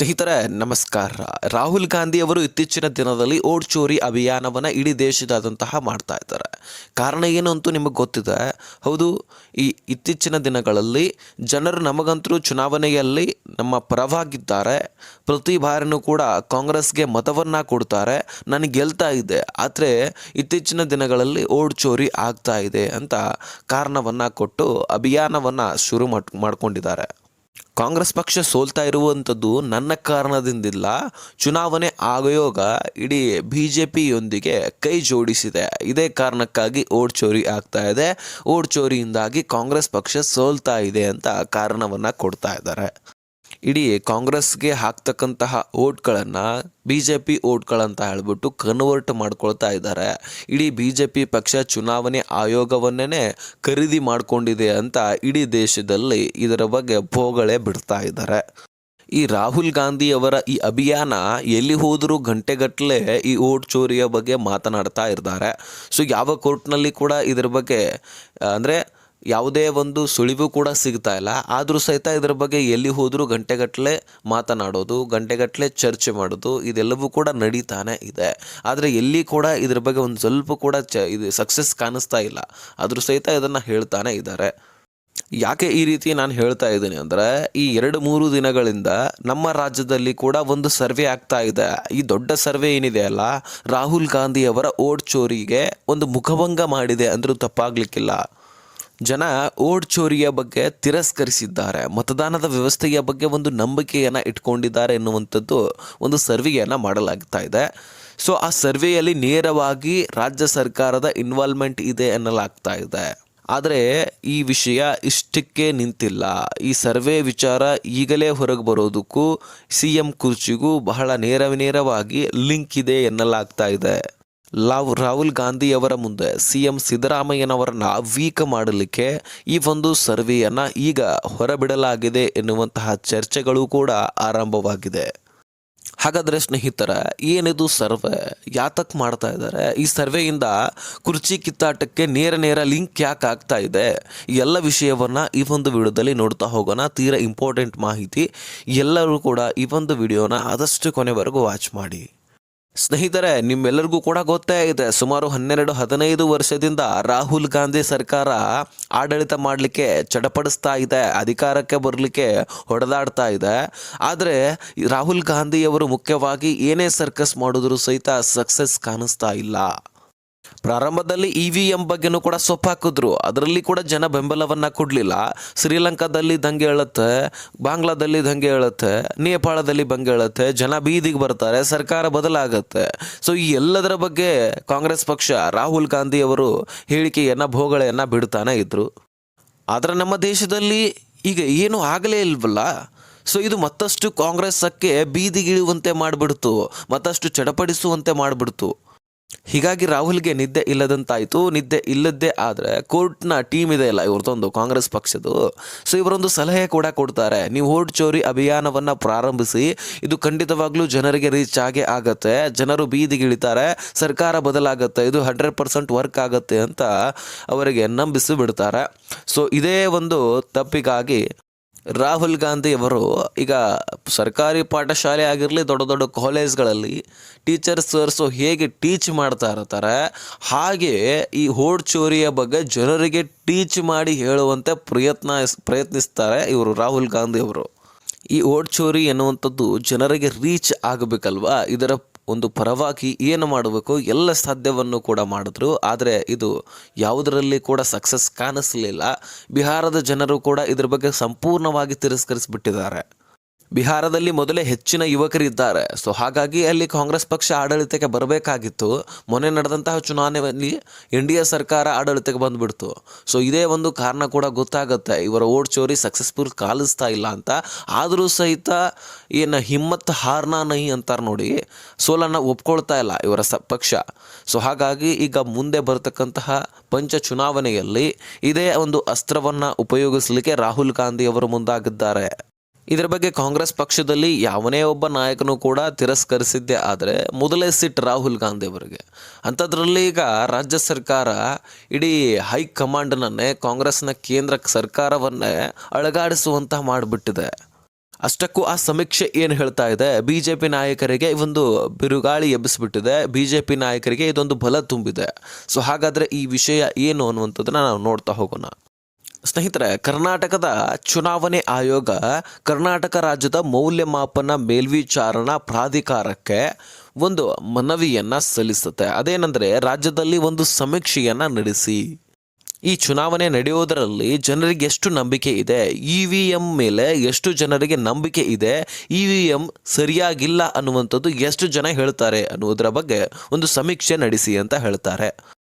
ಸ್ನೇಹಿತರೆ, ನಮಸ್ಕಾರ. ರಾಹುಲ್ ಗಾಂಧಿ ಅವರು ಇತ್ತೀಚಿನ ದಿನದಲ್ಲಿ ಓಟ್ ಚೋರಿ ಅಭಿಯಾನವನ್ನು ಇಡೀ ದೇಶದಾದಂತಹ ಮಾಡ್ತಾ ಇದ್ದಾರೆ. ಕಾರಣ ಏನು ಅಂತೂ ನಿಮಗೆ ಗೊತ್ತಿದೆ. ಹೌದು, ಈ ಇತ್ತೀಚಿನ ದಿನಗಳಲ್ಲಿ ಜನರು ನಮಗಂತರೂ ಚುನಾವಣೆಯಲ್ಲಿ ನಮ್ಮ ಪರವಾಗಿದ್ದಾರೆ. ಪ್ರತಿ ಬಾರಿನೂ ಕೂಡ ಕಾಂಗ್ರೆಸ್ಗೆ ಮತವನ್ನು ಕೊಡ್ತಾರೆ. ನನಗೆ ಗೆಲ್ತಾ ಇದೆ. ಆದರೆ ಇತ್ತೀಚಿನ ದಿನಗಳಲ್ಲಿ ಓಟ್ ಚೋರಿ ಆಗ್ತಾ ಇದೆ ಅಂತ ಕಾರಣವನ್ನು ಕೊಟ್ಟು ಅಭಿಯಾನವನ್ನು ಶುರು ಮಾಡ್, ಮಾಡ್ಕೊಂಡಿದ್ದಾರೆ. ಕಾಂಗ್ರೆಸ್ ಪಕ್ಷ ಸೋಲ್ತಾ ಇರುವಂಥದ್ದು ನನ್ನ ಕಾರಣದಿಂದಿಲ್ಲ. ಚುನಾವಣೆ ಆಗಯೋಗ ಇಡೀ ಬಿ ಜೆ ಪಿಯೊಂದಿಗೆ ಕೈ ಜೋಡಿಸಿದೆ. ಇದೇ ಕಾರಣಕ್ಕಾಗಿ ಓಟ್ ಚೋರಿ ಆಗ್ತಾ ಇದೆ. ಓಟ್ ಚೋರಿಯಿಂದಾಗಿ ಕಾಂಗ್ರೆಸ್ ಪಕ್ಷ ಸೋಲ್ತಾ ಇದೆ ಅಂತ ಕಾರಣವನ್ನು ಕೊಡ್ತಾ ಇದ್ದಾರೆ. ಇಡೀ ಕಾಂಗ್ರೆಸ್ಗೆ ಹಾಕ್ತಕ್ಕಂತಹ ಓಟ್ಗಳನ್ನು ಬಿ ಜೆ ಪಿ ಓಟ್ಗಳಂತ ಹೇಳ್ಬಿಟ್ಟು ಕನ್ವರ್ಟ್ ಮಾಡ್ಕೊಳ್ತಾ ಇದ್ದಾರೆ. ಇಡೀ ಬಿ ಜೆ ಪಿ ಪಕ್ಷ ಚುನಾವಣೆ ಆಯೋಗವನ್ನೇ ಖರೀದಿ ಮಾಡಿಕೊಂಡಿದೆ ಅಂತ ಇಡೀ ದೇಶದಲ್ಲಿ ಇದರ ಬಗ್ಗೆ ಭೋಗಳೆ ಬಿಡ್ತಾ ಇದ್ದಾರೆ. ಈ ರಾಹುಲ್ ಗಾಂಧಿ ಅವರ ಈ ಅಭಿಯಾನ ಎಲ್ಲಿ ಹೋದರೂ ಗಂಟೆಗಟ್ಟಲೆ ಈ ಓಟ್ ಚೋರಿಯ ಬಗ್ಗೆ ಮಾತನಾಡ್ತಾ ಇದ್ದಾರೆ. ಸೊ ಯಾವ ಕೋರ್ಟ್ನಲ್ಲಿ ಕೂಡ ಇದರ ಬಗ್ಗೆ, ಅಂದರೆ ಯಾವುದೇ ಒಂದು ಸುಳಿವು ಕೂಡ ಸಿಗ್ತಾ ಇಲ್ಲ. ಆದರೂ ಸಹಿತ ಇದರ ಬಗ್ಗೆ ಎಲ್ಲಿ ಹೋದರೂ ಗಂಟೆಗಟ್ಟಲೆ ಮಾತನಾಡೋದು ಗಂಟೆಗಟ್ಟಲೆ ಚರ್ಚೆ ಮಾಡೋದು, ಇದೆಲ್ಲವೂ ಕೂಡ ನಡೀತಾನೆ ಇದೆ. ಆದರೆ ಎಲ್ಲಿ ಕೂಡ ಇದರ ಬಗ್ಗೆ ಒಂದು ಸ್ವಲ್ಪ ಕೂಡ ಚ, ಇದು ಸಕ್ಸಸ್ ಕಾಣಿಸ್ತಾ ಇಲ್ಲ. ಆದರೂ ಸಹಿತ ಇದನ್ನು ಹೇಳ್ತಾನೆ ಇದ್ದಾರೆ ಯಾಕೆ ಈ ರೀತಿ ನಾನು ಹೇಳ್ತಾ ಇದ್ದೀನಿ ಅಂದರೆ, ಈ ಎರಡು ಮೂರು ದಿನಗಳಿಂದ ನಮ್ಮ ರಾಜ್ಯದಲ್ಲಿ ಕೂಡ ಒಂದು ಸರ್ವೆ ಆಗ್ತಾ ಇದೆ. ಈ ದೊಡ್ಡ ಸರ್ವೆ ಏನಿದೆ ಅಲ್ಲ, ರಾಹುಲ್ ಗಾಂಧಿಯವರ ಓಟ್ ಚೋರಿಗೆ ಒಂದು ಮುಖಭಂಗ ಮಾಡಿದೆ ಅಂದರೂ ತಪ್ಪಾಗ್ಲಿಕ್ಕಿಲ್ಲ. ಜನ ಓಡ್ ಚೋರಿಯ ಬಗ್ಗೆ ತಿರಸ್ಕರಿಸಿದ್ದಾರೆ. ಮತದಾನದ ವ್ಯವಸ್ಥೆಯ ಬಗ್ಗೆ ಒಂದು ನಂಬಿಕೆಯನ್ನು ಇಟ್ಕೊಂಡಿದ್ದಾರೆ ಎನ್ನುವಂಥದ್ದು ಒಂದು ಸರ್ವೆಯನ್ನು ಮಾಡಲಾಗ್ತಾ ಇದೆ. ಸೊ ಆ ಸರ್ವೆಯಲ್ಲಿ ನೇರವಾಗಿ ರಾಜ್ಯ ಸರ್ಕಾರದ ಇನ್ವಾಲ್ವ್ಮೆಂಟ್ ಇದೆ ಎನ್ನಲಾಗ್ತಾ ಇದೆ. ಆದರೆ ಈ ವಿಷಯ ಇಷ್ಟಕ್ಕೆ ನಿಂತಿಲ್ಲ. ಈ ಸರ್ವೆ ವಿಚಾರ ಈಗಲೇ ಹೊರಗೆ ಬರೋದಕ್ಕೂ, ಸಿ ಎಂ ಕುರ್ಚಿಗೂ ಬಹಳ ನೇರ ನೇರವಾಗಿ ಲಿಂಕ್ ಇದೆ ಎನ್ನಲಾಗ್ತಾ ಇದೆ. ಲಾವ್, ರಾಹುಲ್ ಗಾಂಧಿ ಅವರ ಮುಂದೆ ಸಿ ಎಂ ಸಿದ್ದರಾಮಯ್ಯನವರನ್ನ ವೀಕ್ ಮಾಡಲಿಕ್ಕೆ ಈ ಒಂದು ಸರ್ವೆಯನ್ನು ಈಗ ಹೊರಬಿಡಲಾಗಿದೆ ಎನ್ನುವಂತಹ ಚರ್ಚೆಗಳು ಕೂಡ ಆರಂಭವಾಗಿದೆ. ಹಾಗಾದರೆ ಸ್ನೇಹಿತರ, ಏನಿದು ಸರ್ವೆ? ಯಾತಕ್ ಮಾಡ್ತಾ ಇದ್ದಾರೆ ಈ ಸರ್ವೆಯಿಂದ ಕುರ್ಚಿ ಕಿತ್ತಾಟಕ್ಕೆ ನೇರ ನೇರ ಲಿಂಕ್ ಯಾಕೆ ಆಗ್ತಾ ಇದೆ? ಎಲ್ಲ ವಿಷಯವನ್ನು ಈ ಒಂದು ವಿಡಿಯೋದಲ್ಲಿ ನೋಡ್ತಾ ಹೋಗೋಣ. ತೀರಾ ಇಂಪಾರ್ಟೆಂಟ್ ಮಾಹಿತಿ ಎಲ್ಲರೂ ಕೂಡ ಈ ಒಂದು ವಿಡಿಯೋನ ಆದಷ್ಟು ಕೊನೆವರೆಗೂ ವಾಚ್ ಮಾಡಿ. ಸ್ನೇಹಿತರೆ, ನಿಮ್ಮೆಲ್ಲರಿಗೂ ಕೂಡ ಗೊತ್ತೇ ಇದೆ ಸುಮಾರು ಹನ್ನೆರಡು, ಹದಿನೈದು ವರ್ಷದಿಂದ ರಾಹುಲ್ ಗಾಂಧಿ ಸರ್ಕಾರ ಆಡಳಿತ ಮಾಡಲಿಕ್ಕೆ ಚಡಪಡಿಸ್ತಾ ಇದೆ, ಅಧಿಕಾರಕ್ಕೆ ಬರಲಿಕ್ಕೆ ಹೊಡೆದಾಡ್ತಾ ಇದೆ. ಆದರೆ, ರಾಹುಲ್ ಗಾಂಧಿಯವರು ಮುಖ್ಯವಾಗಿ ಏನೇ ಸರ್ಕಸ್ ಮಾಡಿದ್ರು ಸಹಿತ ಸಕ್ಸಸ್ ಕಾಣಿಸ್ತಾ ಇಲ್ಲ. ಪ್ರಾರಂಭದಲ್ಲಿ ಇ ವಿ ಎಂ ಬಗ್ಗೆನೂ ಕೂಡ ಸೊಪ್ಪು ಹಾಕಿದ್ರು. ಅದರಲ್ಲಿ ಕೂಡ ಜನ ಬೆಂಬಲವನ್ನ ಕೊಡಲಿಲ್ಲ. ಶ್ರೀಲಂಕಾದಲ್ಲಿ ದಂಗೆ ಹೇಳುತ್ತೆ, ಬಾಂಗ್ಲಾದಲ್ಲಿ ದಂಗೆ ಹೇಳುತ್ತೆ, ನೇಪಾಳದಲ್ಲಿ ಬಂಗೆ ಹೇಳುತ್ತೆ, ಜನ ಬೀದಿಗೆ ಬರ್ತಾರೆ, ಸರ್ಕಾರ ಬದಲಾಗತ್ತೆ. ಸೊ ಈ ಎಲ್ಲದರ ಬಗ್ಗೆ ಕಾಂಗ್ರೆಸ್ ಪಕ್ಷ ರಾಹುಲ್ ಗಾಂಧಿ ಅವರು ಹೇಳಿಕೆಯನ್ನ ಭೋಗಳೆಯನ್ನ ಬಿಡ್ತಾನೆ ಇದ್ರು. ಆದ್ರೆ ನಮ್ಮ ದೇಶದಲ್ಲಿ ಈಗ ಏನು ಆಗಲೇ ಇಲ್ವಲ್ಲ? ಸೊ ಇದು ಮತ್ತಷ್ಟು ಕಾಂಗ್ರೆಸ್ಸಕ್ಕೆ ಬೀದಿಗಿಳಿಯುವಂತೆ ಮಾಡಿಬಿಡ್ತು. ಮತ್ತಷ್ಟು ಚಡಪಡಿಸುವಂತೆ ಮಾಡಿಬಿಡ್ತು. ಹೀಗಾಗಿ ರಾಹುಲ್ಗೆ ನಿದ್ದೆ ಇಲ್ಲದಂತಾಯಿತು. ನಿದ್ದೆ ಇಲ್ಲದ್ದೇ ಆದರೆ ಕೋರ್ಟ್ನ ಟೀಮ್ ಇದೆ ಅಲ್ಲ ಇವ್ರದ್ದೊಂದು ಕಾಂಗ್ರೆಸ್ ಪಕ್ಷದ್ದು. ಸೊ ಇವರೊಂದು ಸಲಹೆ ಕೂಡ ಕೊಡ್ತಾರೆ. ನೀವು ಓಟ್ ಚೋರಿ ಅಭಿಯಾನವನ್ನು ಪ್ರಾರಂಭಿಸಿ, ಇದು ಖಂಡಿತವಾಗ್ಲೂ ಜನರಿಗೆ ರೀಚ್ ಆಗೇ ಆಗತ್ತೆ. ಜನರು ಬೀದಿಗಿಳಿತಾರೆ ಸರ್ಕಾರ ಬದಲಾಗತ್ತೆ. ಇದು ಹಂಡ್ರೆಡ್ ಪರ್ಸೆಂಟ್ ವರ್ಕ್ ಆಗುತ್ತೆ ಅಂತ ಅವರಿಗೆ ನಂಬಿಸಿ ಬಿಡ್ತಾರೆ. ಸೊ ಇದೇ ಒಂದು ತಪ್ಪಿಗಾಗಿ ರಾಹುಲ್ ಗಾಂಧಿ ಅವರು ಈಗ ಸರ್ಕಾರಿ ಪಾಠಶಾಲೆ ಆಗಿರಲಿ ದೊಡ್ಡ ದೊಡ್ಡ ಕಾಲೇಜ್ಗಳಲ್ಲಿ ಟೀಚರ್ಸ್ ಸರ್ಸು ಹೇಗೆ ಟೀಚ್ ಮಾಡ್ತಾ ಇರ್ತಾರೆ, ಹಾಗೆ ಈ ಹೋಡ್ ಚೋರಿಯ ಬಗ್ಗೆ ಜನರಿಗೆ ಟೀಚ್ ಮಾಡಿ ಹೇಳುವಂತೆ ಪ್ರಯತ್ನ, ಪ್ರಯತ್ನಿಸ್ತಾರೆ ಇವರು ರಾಹುಲ್ ಗಾಂಧಿ ಅವರು. ಈ ಓಡ್ ಚೋರಿ ಎನ್ನುವಂಥದ್ದು ಜನರಿಗೆ ರೀಚ್ ಆಗಬೇಕಲ್ವಾ? ಇದರ ಒಂದು ಪರವಾಗಿ ಏನು ಮಾಡಬೇಕು ಎಲ್ಲ ಸಾಧ್ಯವನ್ನು ಕೂಡ ಮಾಡಿದ್ರು. ಆದರೆ ಇದು ಯಾವುದರಲ್ಲಿ ಕೂಡ ಸಕ್ಸಸ್ ಕಾಣಿಸಲಿಲ್ಲ. ಬಿಹಾರದ ಜನರು ಕೂಡ ಇದ್ರ ಬಗ್ಗೆ ಸಂಪೂರ್ಣವಾಗಿ ತಿರಸ್ಕರಿಸಿಬಿಟ್ಟಿದ್ದಾರೆ. ಬಿಹಾರದಲ್ಲಿ ಮೊದಲೇ ಹೆಚ್ಚಿನ ಯುವಕರಿದ್ದಾರೆ. ಸೊ ಹಾಗಾಗಿ ಅಲ್ಲಿ ಕಾಂಗ್ರೆಸ್ ಪಕ್ಷ ಆಡಳಿತಕ್ಕೆ ಬರಬೇಕಾಗಿತ್ತು. ಮೊನ್ನೆ ನಡೆದಂತಹ ಚುನಾವಣೆಯಲ್ಲಿ ಎನ್ ಡಿ ಎ ಸರ್ಕಾರ ಆಡಳಿತಕ್ಕೆ ಬಂದುಬಿಡ್ತು. ಸೊ ಇದೇ ಒಂದು ಕಾರಣ ಕೂಡ ಗೊತ್ತಾಗುತ್ತೆ. ಇವರ ಓಟ್ ಚೋರಿ ಸಕ್ಸಸ್ಫುಲ್ ಕಾಲಿಸ್ತಾ ಇಲ್ಲ ಅಂತ. ಆದರೂ ಸಹಿತ ಏನು ಹಿಮ್ಮತ್ ಹಾರ್ನಾ ನೈ ಅಂತಾರೆ ನೋಡಿ, ಸೋಲನ್ನು ಒಪ್ಕೊಳ್ತಾ ಇಲ್ಲ ಇವರ ಸ ಪಕ್ಷ. ಸೊ ಹಾಗಾಗಿ ಈಗ ಮುಂದೆ ಬರತಕ್ಕಂತಹ ಪಂಚ ಚುನಾವಣೆಯಲ್ಲಿ ಇದೇ ಒಂದು ಅಸ್ತ್ರವನ್ನು ಉಪಯೋಗಿಸಲಿಕ್ಕೆ ರಾಹುಲ್ ಗಾಂಧಿ ಅವರು ಮುಂದಾಗಿದ್ದಾರೆ. ಇದರ ಬಗ್ಗೆ ಕಾಂಗ್ರೆಸ್ ಪಕ್ಷದಲ್ಲಿ ಯಾವನೇ ಒಬ್ಬ ನಾಯಕನು ಕೂಡ ತಿರಸ್ಕರಿಸಿದ್ದೇ ಆದರೆ ಮೊದಲೇ ಸಿಟ್ ರಾಹುಲ್ ಗಾಂಧಿ ಅವರಿಗೆ. ಅಂಥದ್ರಲ್ಲಿ ಈಗ ರಾಜ್ಯ ಸರ್ಕಾರ ಇಡೀ ಹೈಕಮಾಂಡ್ನನ್ನೇ ಕಾಂಗ್ರೆಸ್ನ ಕೇಂದ್ರ ಸರ್ಕಾರವನ್ನೇ ಅಳಗಾಡಿಸುವಂತಹ ಮಾಡಿಬಿಟ್ಟಿದೆ. ಅಷ್ಟಕ್ಕೂ ಆ ಸಮೀಕ್ಷೆ ಏನು ಹೇಳ್ತಾ ಇದೆ? ಬಿ ಜೆ ಪಿ ನಾಯಕರಿಗೆ ಒಂದು ಬಿರುಗಾಳಿ ಎಬ್ಬಿಸ್ಬಿಟ್ಟಿದೆ. ಬಿ ಜೆ ಪಿ ನಾಯಕರಿಗೆ ಇದೊಂದು ಬಲ ತುಂಬಿದೆ. ಸೊ ಹಾಗಾದರೆ ಈ ವಿಷಯ ಏನು ಅನ್ನುವಂಥದ್ದನ್ನ ನಾವು ನೋಡ್ತಾ ಹೋಗೋಣ. ಸ್ನೇಹಿತರೆ, ಕರ್ನಾಟಕದ ಚುನಾವಣೆ ಆಯೋಗ ಕರ್ನಾಟಕ ರಾಜ್ಯದ ಮೌಲ್ಯಮಾಪನ ಮೇಲ್ವಿಚಾರಣಾ ಪ್ರಾಧಿಕಾರಕ್ಕೆ ಒಂದು ಮನವಿಯನ್ನು ಸಲ್ಲಿಸುತ್ತೆ. ಅದೇನೆಂದರೆ, ರಾಜ್ಯದಲ್ಲಿ ಒಂದು ಸಮೀಕ್ಷೆಯನ್ನು ನಡೆಸಿ. ಈ ಚುನಾವಣೆ ನಡೆಯೋದರಲ್ಲಿ ಜನರಿಗೆ ಎಷ್ಟು ನಂಬಿಕೆ ಇದೆ? ಇ ವಿ ಎಂ ಮೇಲೆ ಎಷ್ಟು ಜನರಿಗೆ ನಂಬಿಕೆ ಇದೆ? ಇ ವಿ ಎಂ ಸರಿಯಾಗಿಲ್ಲ ಅನ್ನುವಂಥದ್ದು ಎಷ್ಟು ಜನ ಹೇಳ್ತಾರೆ ಅನ್ನುವುದರ ಬಗ್ಗೆ ಒಂದು ಸಮೀಕ್ಷೆ ನಡೆಸಿ ಅಂತ ಹೇಳ್ತಾರೆ.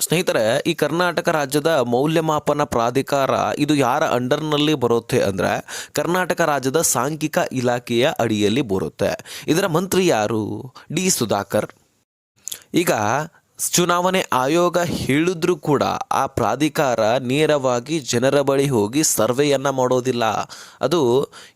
ಸ್ನೇಹಿತರೆ, ಈ ಕರ್ನಾಟಕ ರಾಜ್ಯದ ಮೌಲ್ಯಮಾಪನ ಪ್ರಾಧಿಕಾರ ಇದು ಯಾರ ಅಂಡರ್ನಲ್ಲಿ ಬರುತ್ತೆ ಅಂದರೆ ಕರ್ನಾಟಕ ರಾಜ್ಯದ ಸಾಂಖ್ಯಿಕ ಇಲಾಖೆಯ ಅಡಿಯಲ್ಲಿ ಬರುತ್ತೆ. ಇದರ ಮಂತ್ರಿ ಯಾರು? ಡಿ. ಸುಧಾಕರ್. ಈಗ ಚುನಾವಣೆ ಆಯೋಗ ಹೇಳಿದ್ರೂ ಕೂಡ ಆ ಪ್ರಾಧಿಕಾರ ನೇರವಾಗಿ ಜನರ ಬಳಿ ಹೋಗಿ ಸರ್ವೆಯನ್ನು ಮಾಡೋದಿಲ್ಲ. ಅದು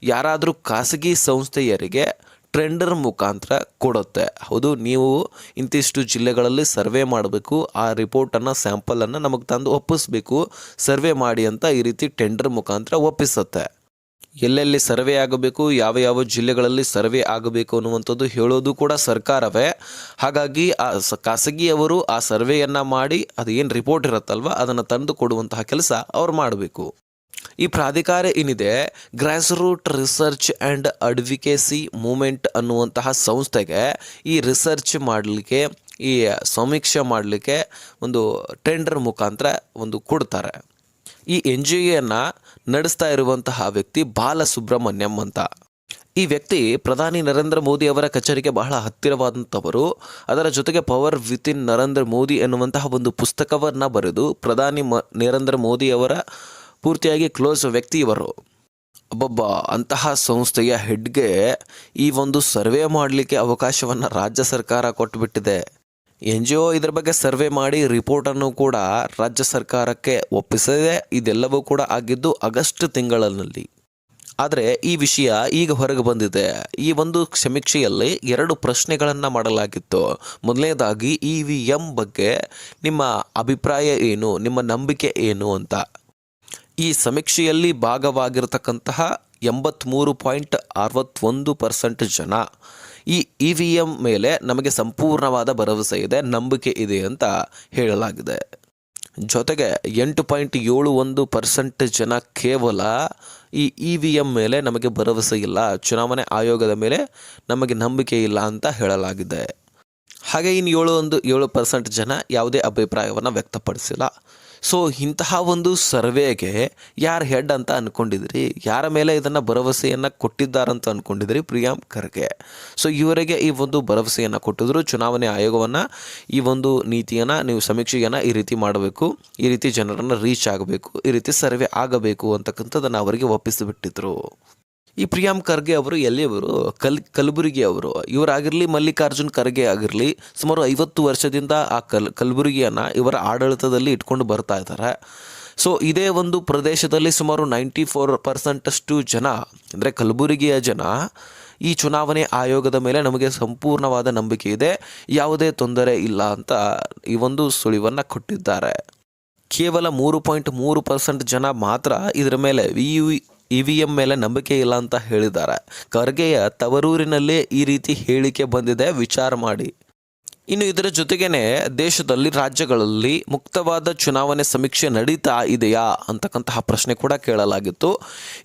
ಯಾರಾದರೂ ಖಾಸಗಿ ಸಂಸ್ಥೆಯರಿಗೆ ಟ್ರೆಂಡರ್ ಮುಖಾಂತರ ಕೊಡುತ್ತೆ. ಹೌದು, ನೀವು ಇಂತಿಷ್ಟು ಜಿಲ್ಲೆಗಳಲ್ಲಿ ಸರ್ವೆ ಮಾಡಬೇಕು, ಆ ರಿಪೋರ್ಟನ್ನು, ಸ್ಯಾಂಪಲನ್ನು ನಮಗೆ ತಂದು ಒಪ್ಪಿಸ್ಬೇಕು, ಸರ್ವೆ ಮಾಡಿ ಅಂತ ಈ ರೀತಿ ಟೆಂಡರ್ ಮುಖಾಂತರ ಒಪ್ಪಿಸುತ್ತೆ. ಎಲ್ಲೆಲ್ಲಿ ಸರ್ವೆ ಆಗಬೇಕು, ಯಾವ ಯಾವ ಜಿಲ್ಲೆಗಳಲ್ಲಿ ಸರ್ವೆ ಆಗಬೇಕು ಅನ್ನುವಂಥದ್ದು ಹೇಳೋದು ಕೂಡ ಸರ್ಕಾರವೇ. ಹಾಗಾಗಿ, ಆ ಖಾಸಗಿಯವರು ಆ ಸರ್ವೆಯನ್ನು ಮಾಡಿ ಅದು ಏನು ರಿಪೋರ್ಟ್ ಇರುತ್ತಲ್ವ, ಅದನ್ನು ತಂದು ಕೊಡುವಂತಹ ಕೆಲಸ ಅವ್ರು ಮಾಡಬೇಕು. ಈ ಪ್ರಾಧಿಕಾರ ಏನಿದೆ grass root research and advocacy movement ಅನ್ನುವಂತಹ ಸಂಸ್ಥೆಗೆ ಈ ರಿಸರ್ಚ್ ಮಾಡಲಿಕ್ಕೆ, ಈ ಸಮೀಕ್ಷೆ ಮಾಡಲಿಕ್ಕೆ ಒಂದು ಟೆಂಡರ್ ಮುಖಾಂತರ ಒಂದು ಕೊಡ್ತಾರೆ. ಈ ಎನ್ ಜಿ ಎನ್ನು ನಡೆಸ್ತಾ ಇರುವಂತಹ ವ್ಯಕ್ತಿ ಬಾಲಸುಬ್ರಹ್ಮಣ್ಯಂ ಅಂತ. ಈ ವ್ಯಕ್ತಿ ಪ್ರಧಾನಿ ನರೇಂದ್ರ ಮೋದಿ ಅವರ ಕಚೇರಿಗೆ ಬಹಳ ಹತ್ತಿರವಾದಂಥವರು. ಅದರ ಜೊತೆಗೆ ಪವರ್ ವಿತಿನ್ ನರೇಂದ್ರ ಮೋದಿ ಎನ್ನುವಂತಹ ಒಂದು ಪುಸ್ತಕವನ್ನು ಬರೆದು ಪ್ರಧಾನಿ ಮ, ನರೇಂದ್ರ ಮೋದಿ ಅವರ ಪೂರ್ತಿಯಾಗಿ ಕ್ಲೋಸ್ ವ್ಯಕ್ತಿ ಇವರು. ಒಬ್ಬೊಬ್ಬ ಅಂತಹ ಸಂಸ್ಥೆಯ ಹೆಡ್ಗೆ ಈ ಒಂದು ಸರ್ವೆ ಮಾಡಲಿಕ್ಕೆ ಅವಕಾಶವನ್ನು ರಾಜ್ಯ ಸರ್ಕಾರ ಕೊಟ್ಟುಬಿಟ್ಟಿದೆ ಎನ್ ಜಿ ಒ ಇದ್ರ ಬಗ್ಗೆ ಸರ್ವೆ ಮಾಡಿ ರಿಪೋರ್ಟನ್ನು ಕೂಡ ರಾಜ್ಯ ಸರ್ಕಾರಕ್ಕೆ ಒಪ್ಪಿಸದೆ ಇದೆಲ್ಲವೂ ಕೂಡ ಆಗಿದ್ದು ಆಗಸ್ಟ್ ತಿಂಗಳಲ್ಲಿ ಆದರೆ ಈ ವಿಷಯ ಈಗ ಹೊರಗೆ ಬಂದಿದೆ. ಈ ಒಂದು ಸಮೀಕ್ಷೆಯಲ್ಲಿ ಎರಡು ಪ್ರಶ್ನೆಗಳನ್ನು ಮಾಡಲಾಗಿತ್ತು. ಮೊದಲನೇದಾಗಿ ಇ ವಿ ಎಂ ಬಗ್ಗೆ ನಿಮ್ಮ ಅಭಿಪ್ರಾಯ ಏನು? ನಿಮ್ಮ ನಂಬಿಕೆ ಏನು ಅಂತ. ಈ ಸಮೀಕ್ಷೆಯಲ್ಲಿ ಭಾಗವಾಗಿರತಕ್ಕಂತಹ ಎಂಬತ್ತ್ಮೂರು ಪಾಯಿಂಟ್ ಅರವತ್ತೊಂದು ಪರ್ಸೆಂಟ್ ಜನ ಈ ಇ ವಿ ಎಂ ಮೇಲೆ ನಮಗೆ ಸಂಪೂರ್ಣವಾದ ಭರವಸೆ ಇದೆ, ನಂಬಿಕೆ ಇದೆ ಅಂತ ಹೇಳಲಾಗಿದೆ. ಜೊತೆಗೆ ಎಂಟು ಪಾಯಿಂಟ್ ಏಳು ಒಂದು ಪರ್ಸೆಂಟ್ ಜನ ಕೇವಲ ಈ ಇ ವಿ ಎಂ ಮೇಲೆ ನಮಗೆ ಭರವಸೆ ಇಲ್ಲ, ಚುನಾವಣೆ ಆಯೋಗದ ಮೇಲೆ ನಮಗೆ ನಂಬಿಕೆ ಇಲ್ಲ ಅಂತ ಹೇಳಲಾಗಿದೆ. ಹಾಗೆ ಇನ್ನು ಏಳು ಒಂದು ಏಳು ಪರ್ಸೆಂಟ್ ಜನ ಯಾವುದೇ ಅಭಿಪ್ರಾಯವನ್ನು ವ್ಯಕ್ತಪಡಿಸಿಲ್ಲ. ಸೊ ಇಂತಹ ಒಂದು ಸರ್ವೆಗೆ ಯಾರು ಹೆಡ್ ಅಂತ ಅಂದ್ಕೊಂಡಿದ್ರಿ ಯಾರ ಮೇಲೆ ಇದನ್ನು ಭರವಸೆಯನ್ನು ಕೊಟ್ಟಿದ್ದಾರಂತ ಅಂದ್ಕೊಂಡಿದ್ರಿ ಪ್ರಿಯಾಂ ಖರ್ಗೆ? ಸೊ ಇವರಿಗೆ ಈ ಒಂದು ಭರವಸೆಯನ್ನು ಕೊಟ್ಟಿದ್ರು. ಚುನಾವಣೆ ಆಯೋಗವನ್ನು ಈ ಒಂದು ನೀತಿಯನ್ನು, ನೀವು ಸಮೀಕ್ಷೆಯನ್ನು ಈ ರೀತಿ ಮಾಡಬೇಕು. ಈ ರೀತಿ ಜನರನ್ನು ರೀಚ್ ಆಗಬೇಕು. ಈ ರೀತಿ ಸರ್ವೆ ಆಗಬೇಕು ಅಂತಕ್ಕಂಥದ್ದನ್ನು ಅವರಿಗೆ ಒಪ್ಪಿಸಿಬಿಟ್ಟಿದ್ರು. ಈ ಪ್ರಿಯಾಂ ಖರ್ಗೆ ಅವರು ಎಲ್ಲಿಯವರು ಕಲ್, ಕಲಬುರಗಿ ಅವರು. ಇವರಾಗಿರಲಿ, ಮಲ್ಲಿಕಾರ್ಜುನ್ ಖರ್ಗೆ ಆಗಿರಲಿ, ಸುಮಾರು ಐವತ್ತು ವರ್ಷದಿಂದ ಆ ಕಲ್, ಕಲಬುರಗಿಯನ್ನು ಇವರ ಆಡಳಿತದಲ್ಲಿ ಇಟ್ಕೊಂಡು ಬರ್ತಾ ಇದ್ದಾರೆ. ಸೊ, ಇದೇ ಒಂದು ಪ್ರದೇಶದಲ್ಲಿ ಸುಮಾರು ನೈಂಟಿ ಫೋರ್ ಪರ್ಸೆಂಟಷ್ಟು ಜನ, ಅಂದರೆ ಕಲಬುರಗಿಯ ಜನ, ಈ ಚುನಾವಣೆ ಆಯೋಗದ ಮೇಲೆ ನಮಗೆ ಸಂಪೂರ್ಣವಾದ ನಂಬಿಕೆ ಇದೆ. ಯಾವುದೇ ತೊಂದರೆ ಇಲ್ಲ ಅಂತ ಈ ಒಂದು ಸುಳಿವನ್ನು ಕೊಟ್ಟಿದ್ದಾರೆ. ಕೇವಲ ಮೂರು ಪಾಯಿಂಟ್ ಮೂರು ಪರ್ಸೆಂಟ್ ಜನ ಮಾತ್ರ ಇದರ ಮೇಲೆ ವಿ ಇ ಮೇಲೆ ನಂಬಿಕೆ ಇಲ್ಲ ಅಂತ ಹೇಳಿದ್ದಾರೆ. ಖರ್ಗೆಯ ತವರೂರಿನಲ್ಲೇ ಈ ರೀತಿ ಹೇಳಿಕೆ ಬಂದಿದೆ, ವಿಚಾರ ಮಾಡಿ. ಇನ್ನು ಇದರ ಜೊತೆಗೇನೆ ದೇಶದಲ್ಲಿ, ರಾಜ್ಯಗಳಲ್ಲಿ ಮುಕ್ತವಾದ ಚುನಾವಣೆ ಸಮೀಕ್ಷೆ ನಡೀತಾ ಇದೆಯಾ ಅಂತಕ್ಕಂತಹ ಪ್ರಶ್ನೆ ಕೂಡ ಕೇಳಲಾಗಿತ್ತು.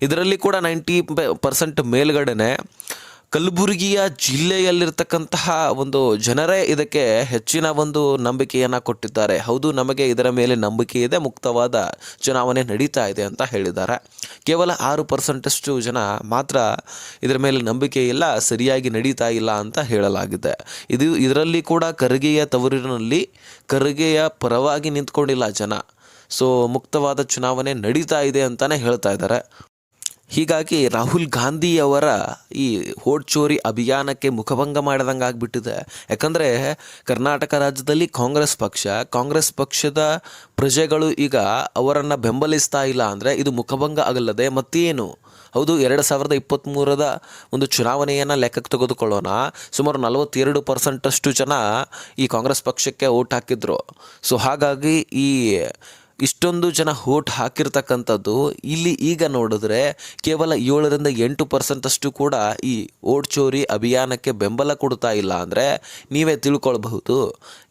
ಇದರಲ್ಲಿ ಕೂಡ ನೈಂಟಿ ಪರ್ಸೆಂಟ್ ಮೇಲ್ಗಡೆನೆ ಕಲಬುರಗಿಯ ಜಿಲ್ಲೆಯಲ್ಲಿರ್ತಕ್ಕಂತಹ ಒಂದು ಜನರೇ ಇದಕ್ಕೆ ಹೆಚ್ಚಿನ ಒಂದು ನಂಬಿಕೆಯನ್ನು ಕೊಟ್ಟಿದ್ದಾರೆ. ಹೌದು, ನಮಗೆ ಇದರ ಮೇಲೆ ನಂಬಿಕೆ ಇದೆ, ಮುಕ್ತವಾದ ಚುನಾವಣೆ ನಡೀತಾ ಇದೆ ಅಂತ ಹೇಳಿದ್ದಾರೆ. ಕೇವಲ ಆರು ಪರ್ಸೆಂಟಷ್ಟು ಜನ ಮಾತ್ರ ಇದರ ಮೇಲೆ ನಂಬಿಕೆ ಇಲ್ಲ, ಸರಿಯಾಗಿ ನಡೀತಾ ಇಲ್ಲ ಅಂತ ಹೇಳಲಾಗಿದೆ. ಇದು ಇದರಲ್ಲಿ ಕೂಡ ಕರಿಗೆಯ ತವರಿನಲ್ಲಿ ಕರಿಗೆಯ ಪರವಾಗಿ ನಿಂತ್ಕೊಂಡಿಲ್ಲ ಜನ. ಸೊ, ಮುಕ್ತವಾದ ಚುನಾವಣೆ ನಡೀತಾ ಇದೆ ಅಂತಲೇ ಹೇಳ್ತಾ ಇದ್ದಾರೆ. ಹೀಗಾಗಿ ರಾಹುಲ್ ಗಾಂಧಿ ಅವರ ಈ ಹೋಡ್ ಚೋರಿ ಅಭಿಯಾನಕ್ಕೆ ಮುಖಭಂಗ ಮಾಡಿದಂಗೆ ಆಗಿಬಿಟ್ಟಿದೆ. ಯಾಕಂದರೆ ಕರ್ನಾಟಕ ರಾಜ್ಯದಲ್ಲಿ ಕಾಂಗ್ರೆಸ್ ಪಕ್ಷ, ಕಾಂಗ್ರೆಸ್ ಪಕ್ಷದ ಪ್ರಜೆಗಳು ಈಗ ಅವರನ್ನು ಬೆಂಬಲಿಸ್ತಾ ಇಲ್ಲ ಅಂದರೆ ಇದು ಮುಖಭಂಗ ಆಗಲ್ಲದೆ ಮತ್ತೇನು? ಹೌದು, ಎರಡು ಸಾವಿರದ ಇಪ್ಪತ್ತ್ಮೂರರ ಒಂದು ಚುನಾವಣೆಯನ್ನು ಲೆಕ್ಕಕ್ಕೆ ತೆಗೆದುಕೊಳ್ಳೋಣ. ಸುಮಾರು ನಲವತ್ತೆರಡು ಪರ್ಸೆಂಟಷ್ಟು ಜನ ಈ ಕಾಂಗ್ರೆಸ್ ಪಕ್ಷಕ್ಕೆ ಓಟ್ ಹಾಕಿದ್ರು. ಸೊ ಹಾಗಾಗಿ ಈ ಇಷ್ಟೊಂದು ಜನ ಓಟ್ ಹಾಕಿರ್ತಕ್ಕಂಥದ್ದು ಇಲ್ಲಿ ಈಗ ನೋಡಿದ್ರೆ ಕೇವಲ ಏಳರಿಂದ ಎಂಟು ಪರ್ಸೆಂಟಷ್ಟು ಕೂಡ ಈ ಓಟ್ ಚೋರಿ ಅಭಿಯಾನಕ್ಕೆ ಬೆಂಬಲ ಕೊಡ್ತಾ ಇಲ್ಲ ಅಂದರೆ ನೀವೇ ತಿಳ್ಕೊಳ್ಬಹುದು.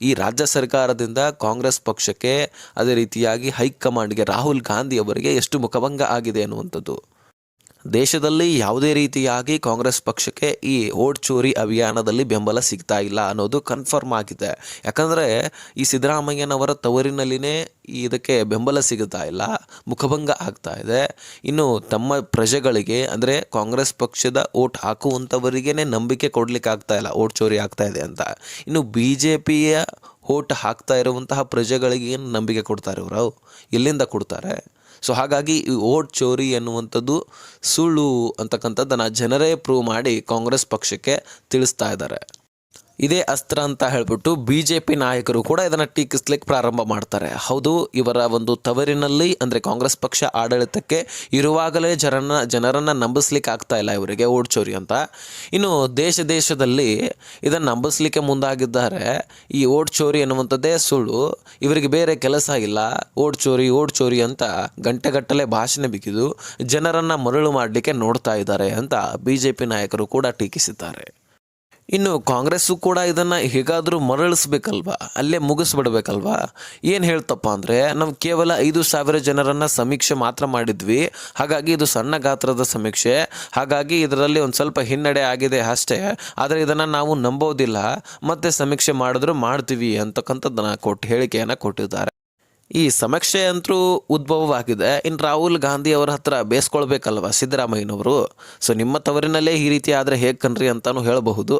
ಈ ರಾಜ್ಯ ಸರ್ಕಾರದಿಂದ ಕಾಂಗ್ರೆಸ್ ಪಕ್ಷಕ್ಕೆ ಅದೇ ರೀತಿಯಾಗಿ ಹೈಕಮಾಂಡ್ಗೆ ರಾಹುಲ್ ಗಾಂಧಿ ಅವರಿಗೆ ಎಷ್ಟು ಮುಖಭಂಗ ಆಗಿದೆ ಅನ್ನುವಂಥದ್ದು. ದೇಶದಲ್ಲಿ ಯಾವುದೇ ರೀತಿಯಾಗಿ ಕಾಂಗ್ರೆಸ್ ಪಕ್ಷಕ್ಕೆ ಈ ಓಟ್ ಚೋರಿ ಅಭಿಯಾನದಲ್ಲಿ ಬೆಂಬಲ ಸಿಗ್ತಾ ಇಲ್ಲ ಅನ್ನೋದು ಕನ್ಫರ್ಮ್ ಆಗಿದೆ. ಯಾಕಂದರೆ ಈ ಸಿದ್ದರಾಮಯ್ಯನವರ ತವರಿನಲ್ಲಿನೇ ಇದಕ್ಕೆ ಬೆಂಬಲ ಸಿಗುತ್ತಾ ಇಲ್ಲ, ಮುಖಭಂಗ ಆಗ್ತಾ ಇದೆ. ಇನ್ನು ತಮ್ಮ ಪ್ರಜೆಗಳಿಗೆ, ಅಂದರೆ ಕಾಂಗ್ರೆಸ್ ಪಕ್ಷದ ಓಟ್ ಹಾಕುವಂಥವರಿಗೇ ನಂಬಿಕೆ ಕೊಡಲಿಕ್ಕೆ ಆಗ್ತಾ ಇಲ್ಲ ಓಟ್ ಚೋರಿ ಆಗ್ತಾ ಇದೆ ಅಂತ. ಇನ್ನು ಬಿ ಜೆ ಪಿಯ ಓಟ್ ಹಾಕ್ತಾ ಇರುವಂತಹ ಪ್ರಜೆಗಳಿಗೆ ನಂಬಿಕೆ ಕೊಡ್ತಾರೆ ಇವರು? ಎಲ್ಲಿಂದ ಕೊಡ್ತಾರೆ? ಸೊ ಹಾಗಾಗಿ ಈ ಓಟ್ ಚೋರಿ ಎನ್ನುವಂಥದ್ದು ಸುಳ್ಳು ಅಂತಕ್ಕಂಥದ್ದನ್ನು ಜನರೇ ಪ್ರೂವ್ ಮಾಡಿ ಕಾಂಗ್ರೆಸ್ ಪಕ್ಷಕ್ಕೆ ತಿಳಿಸ್ತಾ ಇದ್ದಾರೆ. ಇದೇ ಅಸ್ತ್ರ ಅಂತ ಹೇಳ್ಬಿಟ್ಟು ಬಿ ಜೆ ಪಿ ನಾಯಕರು ಕೂಡ ಇದನ್ನು ಟೀಕಿಸ್ಲಿಕ್ಕೆ ಪ್ರಾರಂಭ ಮಾಡ್ತಾರೆ. ಹೌದು, ಇವರ ಒಂದು ತವರಿನಲ್ಲಿ, ಅಂದರೆ ಕಾಂಗ್ರೆಸ್ ಪಕ್ಷ ಆಡಳಿತಕ್ಕೆ ಇರುವಾಗಲೇ ಜನರನ್ನ, ಜನರನ್ನು ನಂಬಿಸ್ಲಿಕ್ಕೆ ಆಗ್ತಾ ಇಲ್ಲ ಇವರಿಗೆ ಓಡ್ಚೋರಿ ಅಂತ. ಇನ್ನು ದೇಶ ದೇಶದಲ್ಲಿ ಇದನ್ನು ನಂಬಿಸ್ಲಿಕ್ಕೆ ಮುಂದಾಗಿದ್ದಾರೆ. ಈ ಓಟ್ ಚೋರಿ ಅನ್ನುವಂಥದ್ದೇ ಸುಳ್ಳು. ಇವರಿಗೆ ಬೇರೆ ಕೆಲಸ ಇಲ್ಲ. ಓಟ್ ಚೋರಿ ಓಟ್ ಚೋರಿ ಅಂತ ಗಂಟೆಗಟ್ಟಲೆ ಭಾಷಣ ಬಿಗಿದು ಜನರನ್ನು ಮರಳು ಮಾಡಲಿಕ್ಕೆ ನೋಡ್ತಾ ಇದ್ದಾರೆ ಅಂತ ಬಿ ಜೆ ಪಿ ನಾಯಕರು ಕೂಡ ಟೀಕಿಸಿದ್ದಾರೆ. ಇನ್ನು ಕಾಂಗ್ರೆಸ್ಸು ಕೂಡ ಇದನ್ನು ಹೇಗಾದರೂ ಮರಳಿಸ್ಬೇಕಲ್ವಾ? ಅಲ್ಲೇ ಮುಗಿಸ್ಬಿಡ್ಬೇಕಲ್ವಾ? ಏನು ಹೇಳ್ತಪ್ಪ ಅಂದರೆ, ನಾವು ಕೇವಲ ಐದು ಸಾವಿರ ಜನರನ್ನು ಸಮೀಕ್ಷೆ ಮಾತ್ರ ಮಾಡಿದ್ವಿ. ಹಾಗಾಗಿ ಇದು ಸಣ್ಣ ಗಾತ್ರದ ಸಮೀಕ್ಷೆ. ಹಾಗಾಗಿ ಇದರಲ್ಲಿ ಒಂದು ಸ್ವಲ್ಪ ಹಿನ್ನಡೆ ಆಗಿದೆ ಅಷ್ಟೇ. ಆದರೆ ಇದನ್ನು ನಾವು ನಂಬೋದಿಲ್ಲ. ಮತ್ತೆ ಸಮೀಕ್ಷೆ ಮಾಡಿದ್ರು ಮಾಡ್ತೀವಿ ಅಂತಕ್ಕಂಥದ್ದನ್ನು ಕೊಟ್ಟು ಹೇಳಿಕೆಯನ್ನು ಕೊಟ್ಟಿದ್ದಾರೆ. ಈ ಸಮೀಕ್ಷೆ ಅಂತೂ ಉದ್ಭವವಾಗಿದೆ. ಇನ್ನು ರಾಹುಲ್ ಗಾಂಧಿ ಅವರ ಹತ್ರ ಬೇಸ್ಕೊಳ್ಬೇಕಲ್ವ ಸಿದ್ದರಾಮಯ್ಯನವರು? ಸೊ ನಿಮ್ಮ ತವರಿನಲ್ಲೇ ಈ ರೀತಿ ಆದರೆ ಹೇಗೆ ಕಣ್ರಿ ಅಂತಲೂ ಹೇಳಬಹುದು.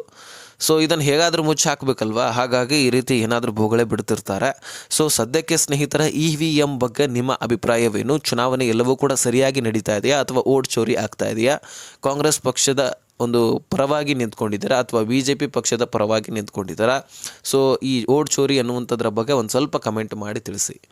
ಸೊ ಇದನ್ನು ಹೇಗಾದರೂ ಮುಚ್ಚಿ ಹಾಕಬೇಕಲ್ವ? ಹಾಗಾಗಿ ಈ ರೀತಿ ಏನಾದರೂ ಭೋಗಳೆ ಬಿಡ್ತಿರ್ತಾರೆ. ಸೊ ಸದ್ಯಕ್ಕೆ ಸ್ನೇಹಿತರ ಇ ವಿ ಎಂ ಬಗ್ಗೆ ನಿಮ್ಮ ಅಭಿಪ್ರಾಯವೇನು? ಚುನಾವಣೆ ಎಲ್ಲವೂ ಕೂಡ ಸರಿಯಾಗಿ ನಡೀತಾ ಇದೆಯಾ ಅಥವಾ ಓಟ್ ಚೋರಿ ಆಗ್ತಾ ಇದೆಯಾ? ಕಾಂಗ್ರೆಸ್ ಪಕ್ಷದ ಒಂದು ಪರವಾಗಿ ನಿಂತ್ಕೊಂಡಿದ್ದೀರಾ ಅಥವಾ ಬಿ ಜೆ ಪಿ ಪಕ್ಷದ ಪರವಾಗಿ ನಿಂತ್ಕೊಂಡಿದ್ದೀರಾ? ಸೊ ಈ ಓಟ್ ಚೋರಿ ಅನ್ನುವಂಥದ್ರ ಬಗ್ಗೆ ಒಂದು ಸ್ವಲ್ಪ ಕಮೆಂಟ್ ಮಾಡಿ ತಿಳಿಸಿ.